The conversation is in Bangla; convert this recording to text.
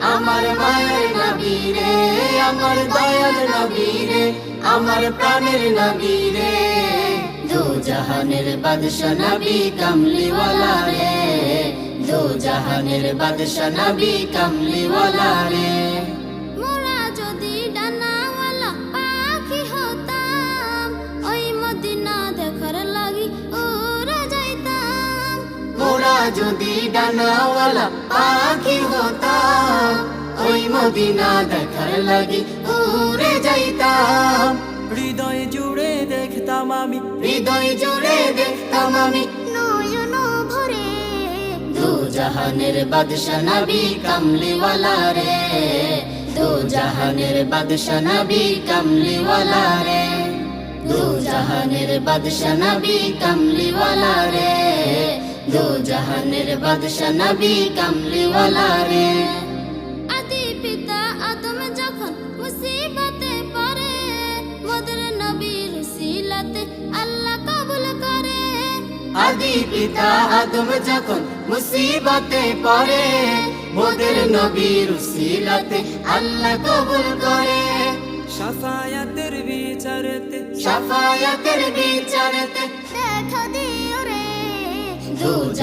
আমার মায়ের নবী রে আমার দয়াল নবী রে আমার প্রাণের নবী রে দু জাহানের বাদশা নবী কামলিওয়ালা রে, দু জাহানের বাদশা নবী কামলিওয়ালা রে। যদি ডানাওয়ালা পাখি হতাম ওই মদিনা দেখার লাগি উড়ে যাইতাম। হৃদয় জুড়ে দেখতাম আমি। হৃদয় জুড়ে দেখতাম আমি। নয়ন ভরে দু জাহানের বাদশা নবী কামলিওয়ালা রে। দু জাহানের বাদশা নবী কামলিওয়ালা রে। দু জাহানের বাদশা নবী কামলিওয়ালা রে। দু জাহানের বাদশা নবী কামলিওয়ালা রে আদি পিতা আদম যখন মুসিবতে পড়ে মদের নবীর সিলাতে আল্লাহ কবুল করে আদি পিতা আদম যখন মুসিবতে পড়ে মোদের নবীর উসিলাতে আল্লাহ কবুল করে সাফায়াতের বিচারেতে সাফায়াতের